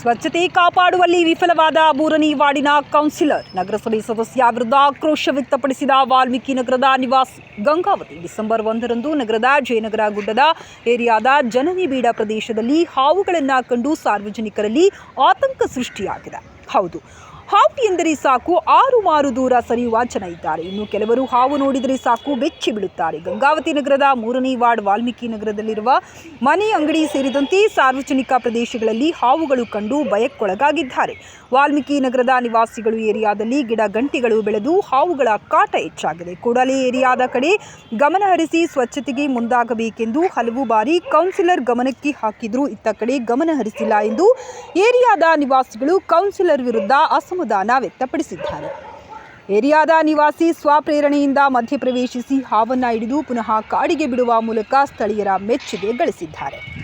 ಸ್ವಚ್ಛತೆ ಕಾಪಾಡುವಲ್ಲಿ ವಿಫಲವಾದ ಮೂರನೇ ವಾರ್ಡಿನ ಕೌನ್ಸಿಲರ್. ನಗರಸಭೆ ಸದಸ್ಯ ವಿರುದ್ಧ ಆಕ್ರೋಶ ವ್ಯಕ್ತಪಡಿಸಿದ ವಾಲ್ಮೀಕಿ ನಗರದ ನಿವಾಸಿ ಗಂಗಾವತಿ. ಡಿಸೆಂಬರ್ ಒಂದರಂದು ನಗರದ ಜಯನಗರ ಗುಡ್ಡದ ಏರಿಯಾದ ಜನನಿಬಿಡ ಪ್ರದೇಶದಲ್ಲಿ ಹಾವುಗಳನ್ನು ಕಂಡು ಸಾರ್ವಜನಿಕರಲ್ಲಿ ಆತಂಕ ಸೃಷ್ಟಿಯಾಗಿದೆ. ಹೌದು ಎಂದರೆ ಸಾಕು, ಆರು ಮಾರು ದೂರ ಸರಿಯುವ ಜನ ಇದ್ದಾರೆ. ಇನ್ನು ಕೆಲವರು ಹಾವು ನೋಡಿದರೆ ಸಾಕು, ಬೆಚ್ಚಿ ಬೀಳುತ್ತಾರೆ. ಗಂಗಾವತಿ ನಗರದ ಮೂರನೇ ವಾರ್ಡ್ ವಾಲ್ಮೀಕಿ ನಗರದಲ್ಲಿರುವ ಮನೆ ಅಂಗಡಿ ಸೇರಿದಂತೆ ಸಾರ್ವಜನಿಕ ಪ್ರದೇಶಗಳಲ್ಲಿ ಹಾವುಗಳು ಕಂಡು ಭಯಕ್ಕೊಳಗಾಗಿದ್ದಾರೆ. ವಾಲ್ಮೀಕಿ ನಗರದ ನಿವಾಸಿಗಳು ಏರಿಯಾದಲ್ಲಿ ಗಿಡ ಗಂಟಿಗಳು ಬೆಳೆದು ಹಾವುಗಳ ಕಾಟ ಹೆಚ್ಚಾಗಿದೆ. ಕೂಡಲೇ ಏರಿಯಾದ ಕಡೆ ಗಮನ ಹರಿಸಿ ಸ್ವಚ್ಛತೆಗೆ ಮುಂದಾಗಬೇಕೆಂದು ಹಲವು ಬಾರಿ ಕೌನ್ಸಿಲರ್ ಗಮನಕ್ಕೆ ಹಾಕಿದರೂ ಇತ್ತ ಕಡೆ ಗಮನ ಹರಿಸಿಲ್ಲ ಎಂದು ಏರಿಯಾದ ನಿವಾಸಿಗಳು ಕೌನ್ಸಿಲರ್ ವಿರುದ್ಧ ಅಸಮಾಧಾನ ವ್ಯಕ್ತಪಡಿಸಿದ್ದಾರೆ. ಏರಿಯಾದ ನಿವಾಸಿ ಸ್ವಪ್ರೇರಣೆಯಿಂದ ಮಧ್ಯಪ್ರವೇಶಿಸಿ ಹಾವನ್ನು ಹಿಡಿದು ಪುನಃ ಕಾಡಿಗೆ ಬಿಡುವ ಮೂಲಕ ಸ್ಥಳೀಯರ ಮೆಚ್ಚುಗೆ ಗಳಿಸಿದ್ದಾರೆ.